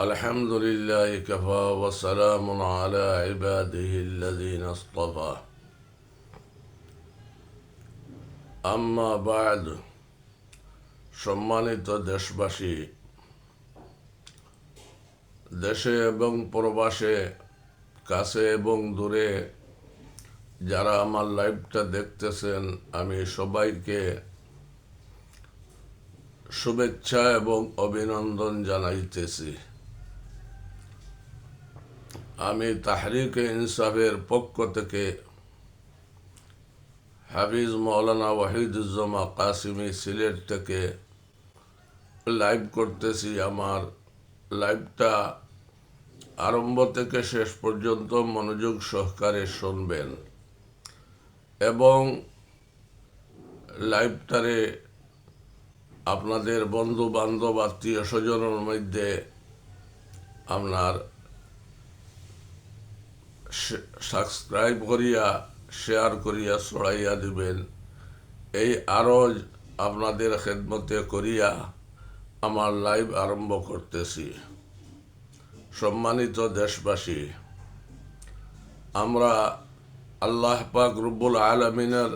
الحمد لله كفى وسلام على عباده الذين اصطفى আম্মা বাদ সম্মানিত দেশবাসী দেশে এবং প্রবাসে কাছে এবং দূরে যারা আমার লাইভটা দেখতেছেন আমি সবাইকে শুভেচ্ছা এবং অভিনন্দন জানাইতেছি আমি তাহরিকে ইনসাফের পক্ষ থেকে হাফিজ মৌলানা ওয়াহিদুজ্জামা কাসিমি সিলেট থেকে লাইভ করতেছি। আমার লাইভটা আরম্ভ থেকে শেষ পর্যন্ত মনোযোগ সহকারে শুনবেন এবং লাইভটারে আপনাদের বন্ধু বান্ধব আত্মীয় স্বজনের মধ্যে আপনার সাবস্ক্রাইব করিয়া শেয়ার করিয়া, ছড়াইয়া দিবেন। এই আরও আপনাদের খেদমতে করিয়া আমার লাইভ আরম্ভ করতেছি। সম্মানিত দেশবাসী, আমরা আল্লাহ পাক রব্বুল আলমিনের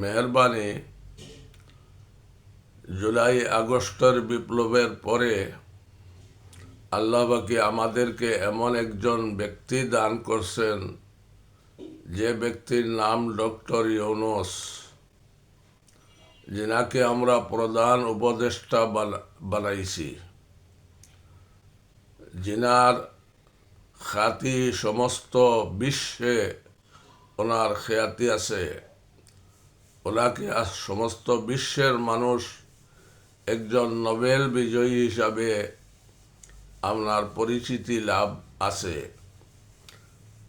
মেহরবানি জুলাই আগস্টের বিপ্লবের পরে আল্লাহ বাকি আমাদেরকে এমন একজন ব্যক্তি দান করছেন, যে ব্যক্তির নাম ডক্টর ইউনুস, যিনাকে আমরা প্রধান উপদেষ্টা বানাইছি। যিনার খ্যাতি সমস্ত বিশ্বে ওনার খ্যাতি আছে। ওনাকে সমস্ত বিশ্বের মানুষ একজন নোবেল বিজয়ী হিসাবে আপনার পরিচিতি লাভ আছে।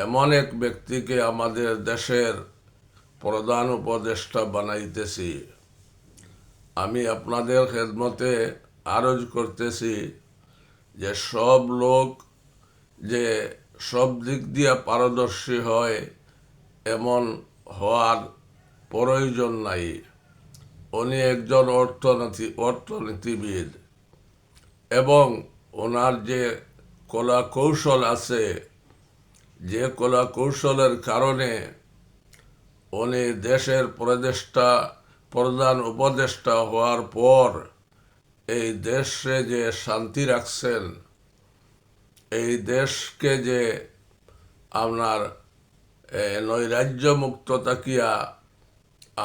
এমন এক ব্যক্তিকে আমাদের দেশের প্রধান উপদেষ্টা বানাইতেছি। আমি আপনাদের খেদমতে আরজ করতেছি যে সব লোক যে সব দিক দিয়ে পারদর্শী হয়, এমন হওয়ার প্রয়োজন নাই। উনি একজন অর্থনীতি, অর্থনীতিবিদ এবং ওনার যে কলা কৌশল আছে, যে কলা কৌশলের কারণে উনি দেশের প্রদেষ্টা প্রধান উপদেষ্টা হওয়ার পর এই দেশে যে শান্তি রাখছেন, এই দেশকে যে আপনার নৈরাজ্য মুক্ত তাকিয়া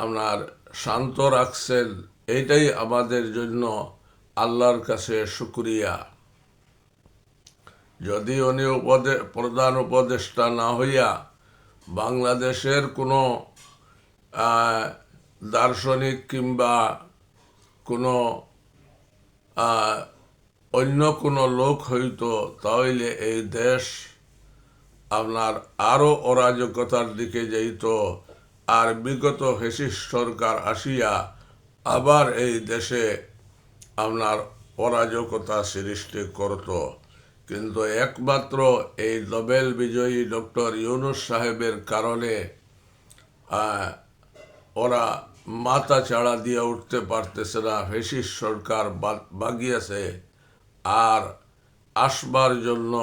আপনার শান্ত রাখছেন, এইটাই আমাদের জন্য আল্লাহর কাছে শুক্রিয়া। যদি উনি উপদে, প্রধান উপদেষ্টা না হইয়া বাংলাদেশের কোনো দার্শনিক কিংবা কোনো অন্য কোনো লোক হইতো, তাহলে এই দেশ আপনার আরও অরাজকতার দিকে যাইত। আর বিগত হেসিস সরকার আসিয়া আবার এই দেশে আপনার অরাজকতা সৃষ্টি করত। কিন্তু একমাত্র এই নোবেল বিজয়ী ডক্টর ইউনুস সাহেবের কারণে ওরা মাথা চাড়া দিয়ে উঠতে পারতেছে না হেসিস সরকার বাগিয়েছে, আর আসবার জন্য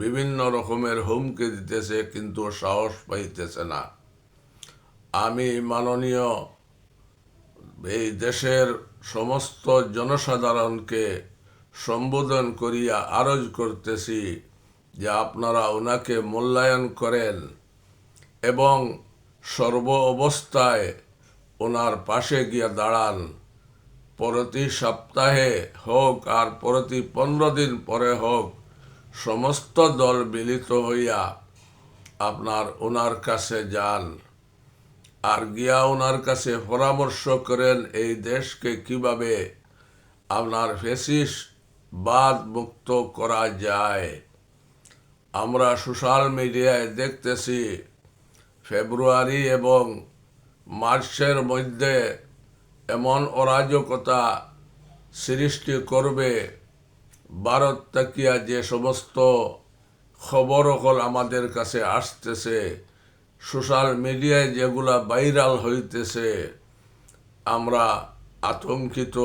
বিভিন্ন রকমের হুমকি দিতেছে, কিন্তু সাহস পাইতেছে না। আমি মাননীয় এই দেশের সমস্ত জনসাধারণকে সম্বোধন করিয়া আরজ করতেছি যে আপনারা ওনাকে মূল্যায়ন করেন এবং সর্ব অবস্থায় ওনার পাশে গিয়া দাঁড়ান। প্রতি সপ্তাহে হোক আর প্রতি পনেরো দিন পরে হোক সমস্ত দল মিলিত হইয়া আপনার ওনার কাছে যান। আর গিয়া ওনার কাছে পরামর্শ করেন এই দেশকে কীভাবে আপনার ফেসিস বাদ মুক্ত করা যায়। আমরা সোশ্যাল মিডিয়ায় দেখতেছি, ফেব্রুয়ারি এবং মার্চের মধ্যে এমন অরাজকতা সৃষ্টি করবে। ভারত তাকিয়া যে সমস্ত খবর হল আমাদের কাছে আসতেছে, সোশ্যাল মিডিয়ায় যেগুলা ভাইরাল হইতেছে, আমরা আতঙ্কিত।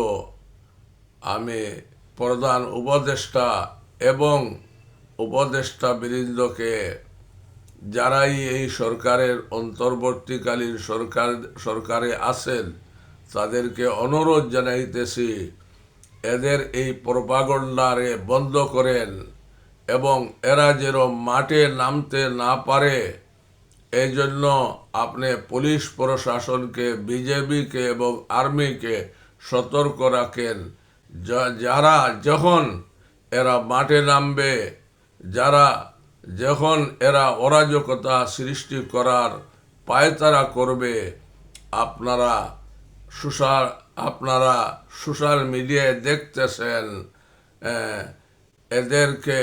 আমি প্রধান উপদেষ্টা এবং উপদেষ্টা বৃন্দকে যারাই এই সরকারের অন্তর্বর্তীকালীন সরকার, সরকারে আছেন, তাদেরকে অনুরোধ জানাইতেছি, এদের এই প্রপাগণ্ডারে বন্ধ করেন এবং এরা যেরকম মাঠে নামতে না পারে এই জন্য আপনি পুলিশ প্রশাসনকে, বিজেপিকে এবং আর্মিকে সতর্ক রাখেন। যারা যখন এরা মাঠে নামবে, যারা যখন এরা অরাজকতা সৃষ্টি করার পায়তারা করবে, আপনারা সোশ্যাল আপনারা সোশ্যাল মিডিয়ায় দেখতেছেন এদেরকে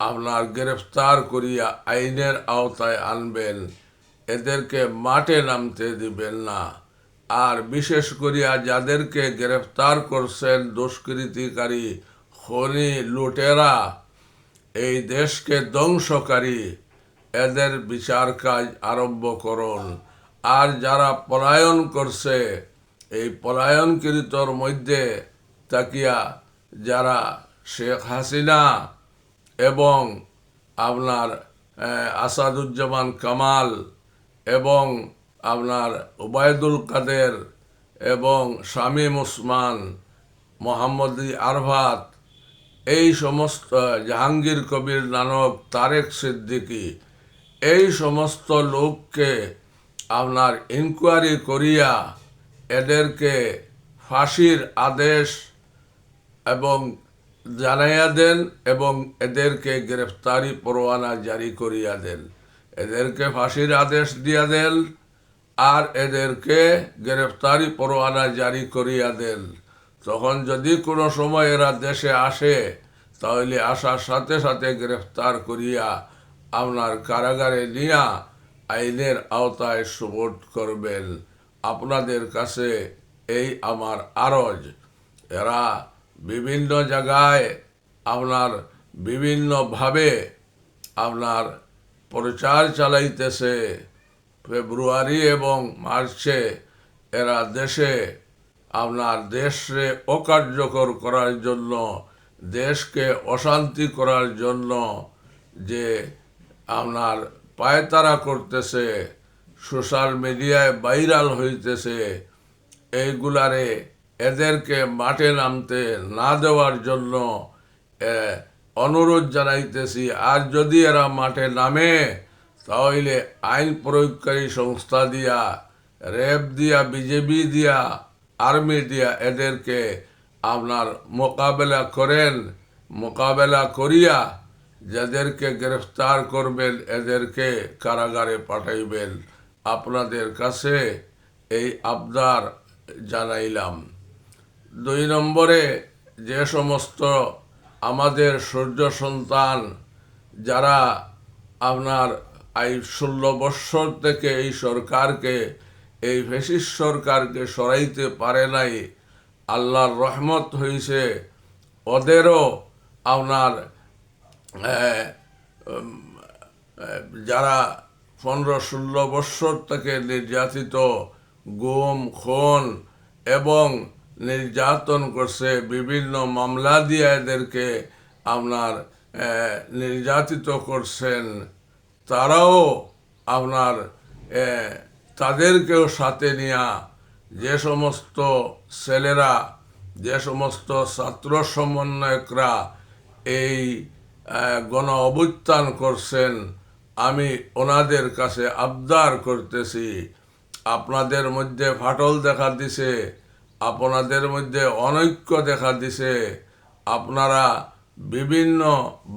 আপনার গ্রেফতার করিয়া আইনের আওতায় আনবেন, এদেরকে মাঠে নামতে দিবেন না। আর বিশেষ করিয়া যাদেরকে গ্রেফতার করছেন দুষ্কৃতিকারী, খনি লুটেরা, এই দেশকে ধ্বংসকারী, এদের বিচার কাজ আরম্ভ করুন। আর যারা পলায়ন করছে, এই পলায়নকৃতর মধ্যে তাকিয়া যারা শেখ হাসিনা এবং আপনার আসাদুজ্জামান কামাল এবং আপনার ওবায়দুল কাদের এবং শামীম ওসমান মোহাম্মদী আরভাত এই সমস্ত জাহাঙ্গীর কবির নানক তারেক সিদ্দিকী, এই সমস্ত লোককে আপনার ইনকোয়ারি করিয়া এদেরকে ফাঁসির আদেশ এবং জানাইয়া দেন এবং এদেরকে গ্রেফতারি পরোয়ানা জারি করিয়া দেন। এদেরকে ফাঁসির আদেশ দিয়া দেন। আর এদেরকে গ্রেফতারি পরোয়ানা জারি করিয়া দেন। তখন যদি কোনো সময় এরা দেশে আসে, তাহলে আসার সাথে সাথে গ্রেফতার করিয়া আপনার কারাগারে নিয়া আইনের আওতায় সুবোধ করবেন। আপনাদের কাছে এই আমার আরজ। এরা বিভিন্ন জায়গায় আপনার বিভিন্নভাবে আপনার প্রচার চালাইতেছে। ফেব্রুয়ারি এবং মার্চে এরা দেশে, আপনার দেশে অকার্যকর করার জন্য, দেশকে অশান্তি করার জন্য যে আপনার পায়তারা করতেছে, সোশ্যাল মিডিয়ায় ভাইরাল হইতেছে, এইগুলারে এদেরকে মাঠে নামতে না দেওয়ার জন্য অনুরোধ জানাইতেছি। আর যদি এরা মাঠে নামে তাহলে আইন প্রয়োগকারী সংস্থা দিয়া, র্যাব দিয়া, বিজেপি দিয়া, আর্মি দিয়া এদেরকে আপনার মোকাবেলা করেন, মোকাবেলা করিয়া যাদেরকে গ্রেফতার করবেন, এদেরকে কারাগারে পাঠাইবেন। আপনাদের কাছে এই আবদার জানাইলাম। দুই নম্বরে যে সমস্ত আমাদের সূর্য সন্তান, যারা আপনার এই ষোলো বৎসর থেকে এই সরকারকে, এই ফেসিস সরকারকে সরাইতে পারে নাই। আল্লাহর রহমত হয়েছে ওদেরও আপনার যারা পনেরো ষোলো বৎসর থেকে নির্যাতিত, গুম, খুন এবং নির্যাতন করছে বিভিন্ন মামলা দিয়ে এদেরকে আপনার নির্যাতিত করছেন। তারাও আপনার তাদেরকেও সাথে নিয়া যে সমস্ত ছেলেরা, যে সমস্ত ছাত্র সমন্বয়করা এই গণ অভ্যুত্থান করছেন, আমি ওনাদের কাছে আবদার করতেছি। আপনাদের মধ্যে ফাটল দেখা দিছে, আপনাদের মধ্যে অনৈক্য দেখা দিছে, আপনারা বিভিন্ন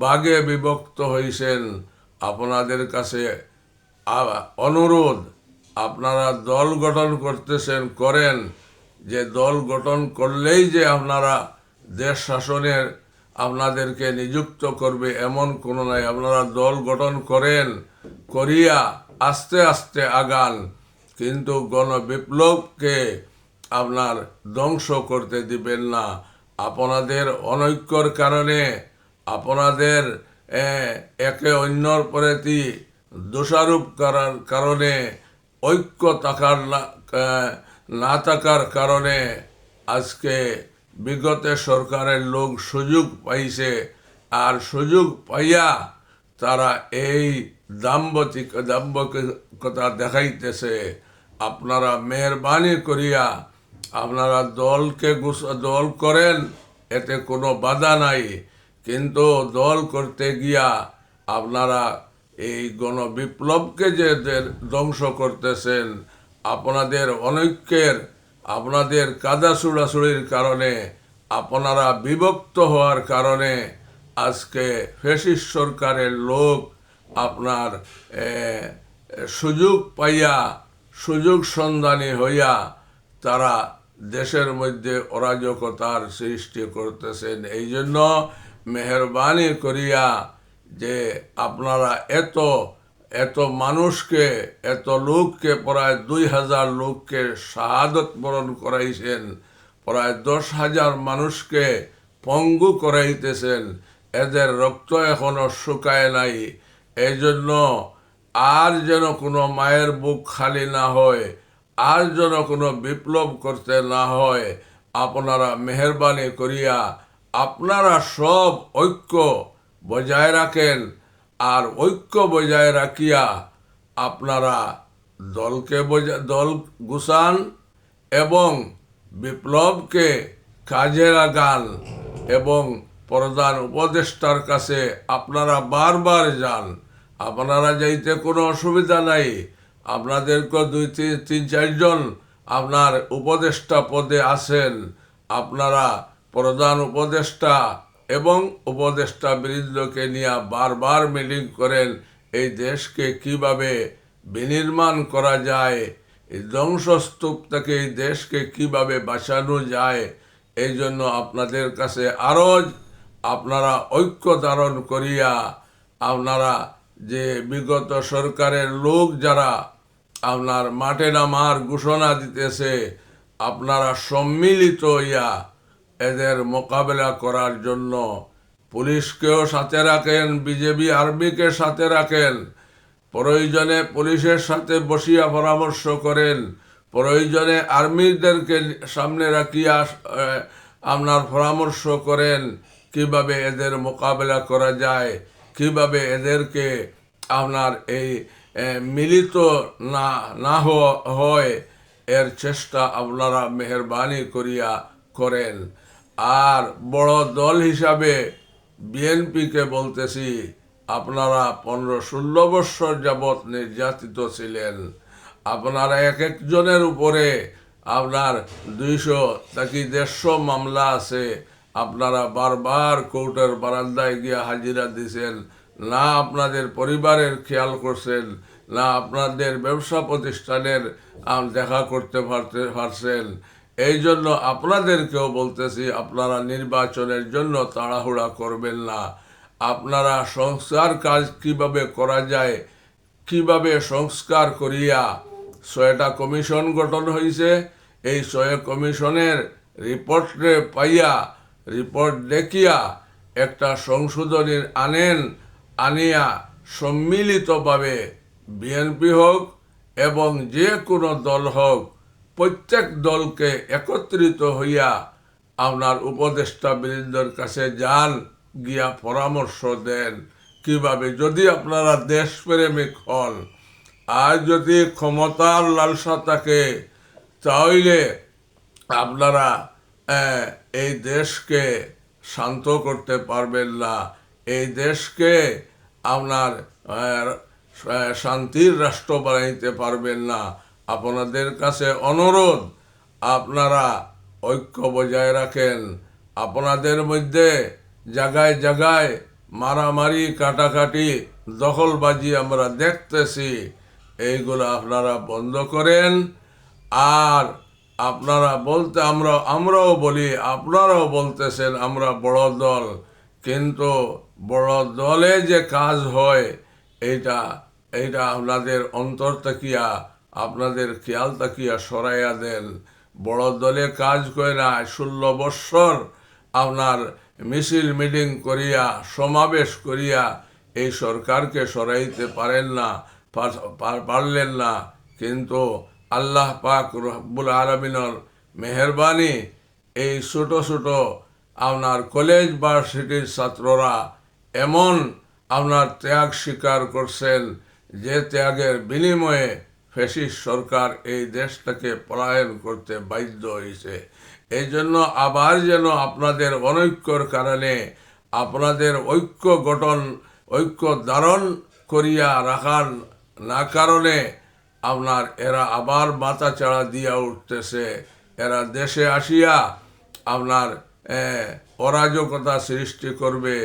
বাগে বিভক্ত হয়েছেন আপনাদের কাছে অনুরোধ, আপনারা দল গঠন করতেছেন, করেন। যে দল গঠন করলেই যে আপনারা দেশ শাসনের আপনাদেরকে নিযুক্ত করবে, এমন কোনো নাই। আপনারা দল গঠন করেন, করিয়া আস্তে আস্তে আগান। কিন্তু গণবিপ্লবকে আপনার ধ্বংস করতে দিবেন না। আপনাদের অনৈক্যর কারণে, আপনাদের একে অন্যর প্রতি দোষারোপ করার কারণে, ঐক্য থাকার না থাকার কারণে আজকে বিগত সরকারের লোক সুযোগ পাইছে। আর সুযোগ পাইয়া তারা এই দাম্বতিক দাম্বকতা দেখাইতেছে। আপনারা মেহরবানি করিয়া আপনারা দলকে দল করেন, এতে কোনো বাধা নাই। কিন্তু দল করতে গিয়া আপনারা এই গণবিপ্লবকে যে ধ্বংস করতেছেন, আপনাদের অনৈক্যের, আপনাদের কাদা ছুড়াছুড়ির কারণে, আপনারা বিভক্ত হওয়ার কারণে আজকে ফেসিস সরকারের লোক আপনার সুযোগ পাইয়া, সুযোগ সন্ধানী হইয়া তারা দেশের মধ্যে অরাজকতার সৃষ্টি করতেছেন। এই জন্য মেহরবানি করিয়া যে আপনারা এত এত মানুষকে, এত লোককে প্রায় দুই হাজার লোককে শাহাদত বরণ করাইছেন, প্রায় দশ হাজার মানুষকে পঙ্গু করাইতেছেন, এদের রক্ত এখনও শুকায় নাই। এই জন্য আর যেন কোনো মায়ের বুক খালি না হয়, আর যেন কোনো বিপ্লব করতে না হয়, আপনারা মেহরবানি করিয়া আপনারা সব ঐক্য বজায় রাখেন আর ঐক্য বজায় রাখিয়া আপনারা দলকে বজা, দল গুছান এবং বিপ্লবকে কাজে লাগান এবং প্রধান উপদেষ্টার কাছে আপনারা বারবার যান। আপনারা যাইতে কোনো অসুবিধা নাই। আপনাদেরকে দুই তিন তিন চারজন আপনার উপদেষ্টা পদে আছেন। আপনারা প্রধান উপদেষ্টা এবং উপদেষ্টা বৃন্দকে নিয়ে বারবার মিটিং করেন, এই দেশকে কীভাবে বিনির্মাণ করা যায়, এই ধ্বংসস্তূপ থেকে এই দেশকে কীভাবে বাঁচানো যায়, এই জন্য আপনাদের কাছে আরও আপনারা ঐক্য ধারণ করিয়া, আপনারা যে বিগত সরকারের লোক যারা আপনার মাঠে নামার ঘোষণা দিতেছে, আপনারা সম্মিলিত হইয়া এদের মোকাবেলা করার জন্য পুলিশকেও সাথে রাখেন, বিজেপি আর্মিকে সাথে রাখেন, প্রয়োজনে পুলিশের সাথে বসিয়া পরামর্শ করেন, প্রয়োজনে আর্মিদেরকে সামনে রাখিয়া আপনার পরামর্শ করেন, কীভাবে এদের মোকাবেলা করা যায়, কীভাবে এদেরকে আপনার এই মিলিত না না হয়, এর চেষ্টা আপনারা মেহরবানি করিয়া করেন। আর বড় দল হিসাবে বিএনপিকে বলতেছি, আপনারা পনেরো ষোলো বৎসর যাবৎ নির্যাতিত ছিলেন। আপনারা এক একজনের উপরে আপনার দুইশো নাকি দেড়শো মামলা আছে। আপনারা বারবার কোর্টের বারান্দায় গিয়ে হাজিরা দিছেন। না আপনাদের পরিবারের খেয়াল করছেন, না আপনাদের ব্যবসা প্রতিষ্ঠানের দেখা করতে পারতে পারছেন। এই জন্য আপনাদেরকেও বলতেছি, আপনারা নির্বাচনের জন্য তাড়াহুড়া করবেন না। আপনারা সংস্কার কাজ কীভাবে করা যায়, কীভাবে সংস্কার করিয়া ছয়টা কমিশন গঠন হয়েছে এই ছয় কমিশনের রিপোর্টে পাইয়া, রিপোর্ট দেখিয়া একটা সংশোধনী আনেন, আনিয়া সম্মিলিতভাবে বিএনপি হোক এবং যে কোনো দল হোক প্রত্যেক দলকে একত্রিত হইয়া আপনার উপদেষ্টা বৃন্দর কাছে যান, গিয়া পরামর্শ দেন। কীভাবে? যদি আপনারা দেশপ্রেমিক হন, আর যদি ক্ষমতার লালসা থাকে, তাহলে আপনারা এই দেশকে শান্ত করতে পারবেন না। এই দেশকে আপনার শান্তির রাষ্ট্র বানাইতে পারবেন না। আপনাদের কাছে অনুরোধ, আপনারা ঐক্য বজায় রাখেন। আপনাদের মধ্যে জায়গায় জায়গায় মারামারি, কাটাকাটি, দখলবাজি আমরা দেখতেছি। এইগুলো আপনারা বন্ধ করেন। আর আপনারা বলতে, আমরা, আমরাও বলি, আপনারাও বলতেছেন, আমরা বড় দল। কিন্তু বড় দলে যে কাজ হয়, এইটা এইটা আপনাদের অন্তর তাকিয়া আপনাদের খেয়াল তাকিয়া সরাইয়া দেন, বড় দলে কাজ করে না ষোলো বৎসর আপনার মিছিল মিটিং করিয়া, সমাবেশ করিয়া এই সরকারকে সরাইতে পারেন না, পার- পার- পারলেন না। কিন্তু আল্লাহ পাক রব্বুল আলমিনর মেহরবানি এই ছোট ছোট আপনার কলেজ ভার্সিটির ছাত্ররা এমন আপনার ত্যাগ স্বীকার করছেন যে ত্যাগের বিনিময়ে ফেসিস সরকার এই দেশটাকে পলায়ন করতে বাধ্য হয়েছে। এই জন্য আবার যেন আপনাদের অনৈক্যর কারণে আপনাদের ঐক্য গঠন, ঐক্য ধারণ করিয়া রাখার না কারণে আপনার এরা আবার মাথা চাড়া দিয়া উঠতেছে। এরা দেশে আসিয়া আপনার অরাজকতা সৃষ্টি করবে।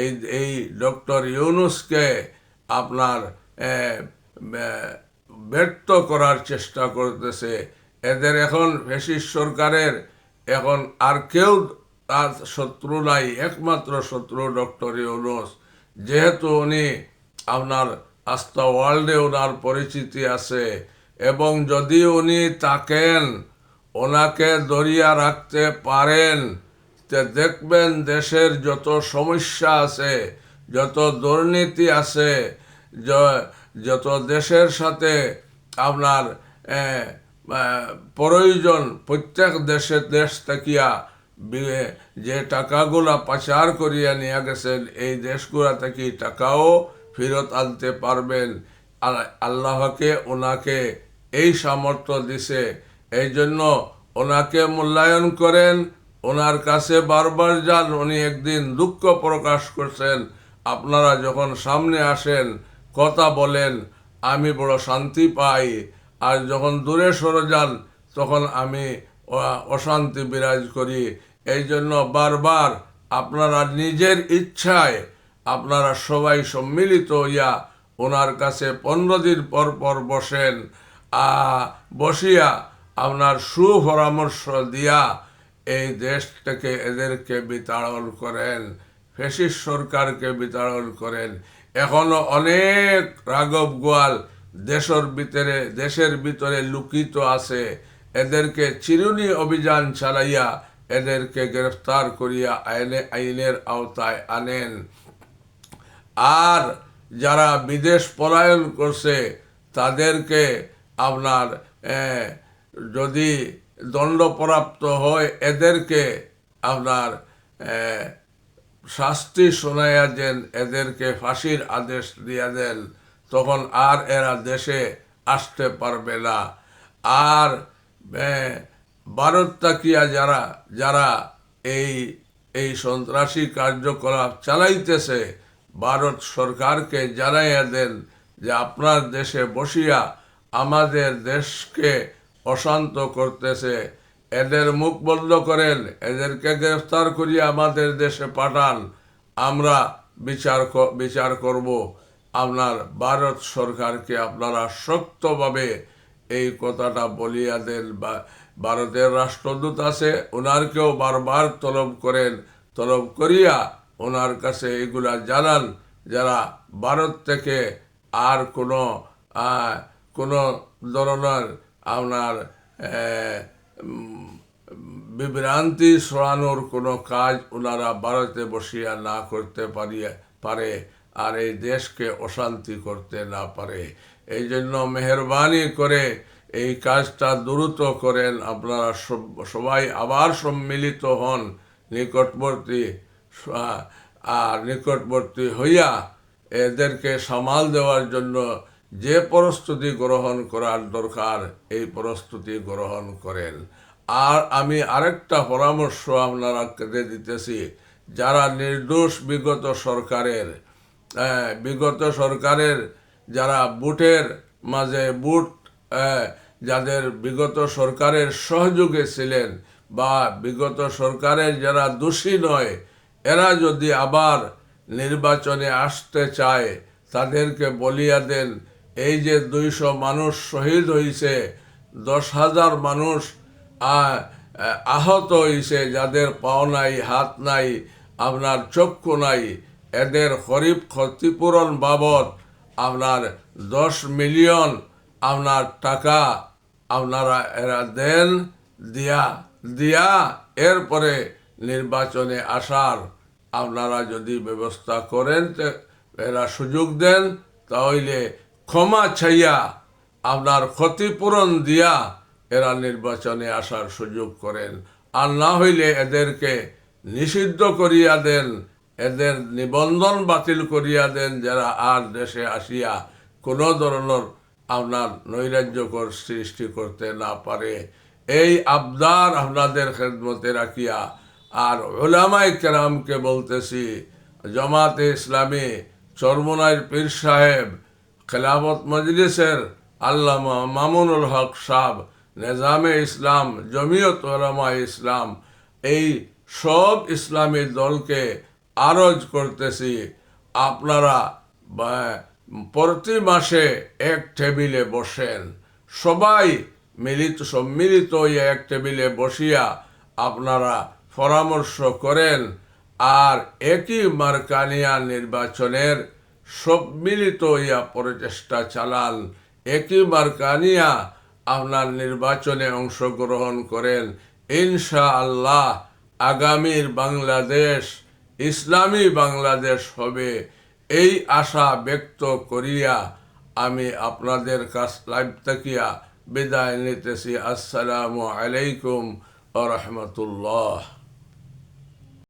এই এই ডক্টর ইউনুসকে আপনার ব্যর্থ করার চেষ্টা করতেছে। এদের এখন ফেসিস সরকারের এখন আর কেউ তার শত্রু নাই, একমাত্র শত্রু ডক্টর ইউনুস। যেহেতু উনি আপনার আস্থা ওয়ার্ল্ডে ওনার পরিচিতি আছে এবং যদি উনি তাকেন ওনাকে দরিয়া রাখতে পারেন, তে দেখবেন দেশের যত সমস্যা আছে, যত দুর্নীতি আছে যত দেশের সাথে আপনার প্রয়োজন, প্রত্যেক দেশে দেশ থাকিয়া যে টাকাগুলা পাচার করিয়া নিয়ে গেছেন, এই দেশগুলা থেকে টাকাও ফেরত আনতে পারবেন। আল্লাহকে, ওনাকে এই সামর্থ্য দিছে। এই জন্য ওনাকে মূল্যায়ন করেন, ওনার কাছে বারবার যান, উনি একদিন দুঃখ প্রকাশ করছেন। আপনারা যখন সামনে আসেন কথা বলেন, আমি বড় শান্তি পাই। আর যখন দূরে সরে যান, তখন আমি অশান্তি বিরাজ করি। এই জন্য বারবার আপনারা নিজের ইচ্ছায় আপনারা সবাই সম্মিলিত হইয়া ওনার কাছে পনেরো দিন পর পর বসেন। বসিয়া আপনার সুপরামর্শ দিয়া এই দেশটাকে এদেরকে বিতাড়ন করেন, ফেসিস সরকারকে বিতাড়ন করেন। এখনও অনেক রাঘব গোয়াল দেশের ভিতরে দেশের ভিতরে লুকিত আছে। এদেরকে চিরুনি অভিযান চালাইয়া এদেরকে গ্রেফতার করিয়া আইনে, আইনের আওতায় আনেন। আর যারা বিদেশ পলায়ন করছে, তাদেরকে আপনার যদি দণ্ডপ্রাপ্ত হয়, এদেরকে আপনার শাস্তি শোনাইয়া দেন এদেরকে ফাঁসির আদেশ দিয়া দেন তখন আর এরা দেশে আসতে পারবে না। আর আহ, ভারত তাকিয়া যারা যারা এই এই সন্ত্রাসী কার্যকলাপ চালাইতেছে ভারত সরকারকে জানাইয়া দেন যে আপনার দেশে বসিয়া আমাদের দেশকে অশান্ত করতেছে। এদের মুখ বন্ধ করেন, এদেরকে গ্রেফতার করিয়া আমাদের দেশে পাঠান। আমরা বিচার বিচার করব। আপনার ভারত সরকারকে আপনারা শক্তভাবে এই কথাটা বলিয়া দেন। বা, ভারতের রাষ্ট্রদূত আছে ওনারকেও বারবার তলব করেন। তলব করিয়া ওনার কাছে এগুলা জানান, যারা ভারত থেকে আর কোনো কোনো ধরনের আপনার বিভ্রান্তি সরানোর কোনো কাজ ওনারা ভারতে বসিয়া না করতে পারিয়া পারে আর এই দেশকে অশান্তি করতে না পারে। এই জন্য মেহরবানি করে এই কাজটা দ্রুত করেন। আপনারা সব- সবাই আবার সম্মিলিত হন নিকটবর্তী আর নিকটবর্তী হইয়া এদেরকে সামাল দেওয়ার জন্য যে প্রস্তুতি গ্রহণ করার দরকার, এই প্রস্তুতি গ্রহণ করেন। আর আমি আরেকটা পরামর্শ আপনারা দিতেছি, যারা নির্দোষ বিগত সরকারের বিগত সরকারের যারা বুটের মাঝে বুট যাদের বিগত সরকারের সহযোগে ছিলেন বা বিগত সরকারের যারা দোষী নয়, এরা যদি আবার নির্বাচনে আসতে চায়, তাদেরকে বলিয়া দেন এই যে দুইশো মানুষ শহীদ হয়েছে দশ হাজার মানুষ আহত হয়েছে যাদের পাও নাই, হাত নাই, আপনার চক্ষু নাই, এদের খরিফ ক্ষতিপূরণ বাবদ আপনার দশ মিলিয়ন আপনার টাকা আপনারা এরা দেন, দিয়া দিয়া এরপরে নির্বাচনে আসার আপনারা যদি ব্যবস্থা করেন এরা সুযোগ দেন, তাহলে ক্ষমা ছাইয়া আপনার ক্ষতিপূরণ দিয়া এরা নির্বাচনে আসার সুযোগ করেন। আর না হইলে এদেরকে নিষিদ্ধ করিয়া দেন, এদের নিবন্ধন বাতিল করিয়া দেন যারা আর দেশে আসিয়া কোনো ধরনের আপনার নৈরাজ্যকর সৃষ্টি করতে না পারে। এই আবদার আপনাদের খেদমতে রাখিয়া আর ওলামাই কেরামকে বলতেছি, জামাতে ইসলামী চরমনাইর পীর সাহেব খেলাফত মজলিসের আল্লামা মামুনুল হক সাহ নেজামে ইসলাম, জমিয়ত ওলামা ইসলাম, এই সব ইসলামী দলকে আরজ করতেছি। আপনারা প্রতি মাসে এক টেবিলে বসেন। সবাই মিলিত, সম্মিলিত এক টেবিলে বসিয়া আপনারা পরামর্শ করেন। আর একই মার্কানিয়া নির্বাচনের সম্মিলিত হইয়া প্রচেষ্টা চালান একই মার্কানিয়া আপনার নির্বাচনে অংশগ্রহণ করেন। ইনশা আল্লাহ আগামীর বাংলাদেশ, ইসলামী বাংলাদেশ হবে। এই আশা ব্যক্ত করিয়া আমি আপনাদের কাছ লাইভ থাকিয়া বিদায় নিতেছি। আসসালামু আলাইকুম ও রহমতুল্লাহ।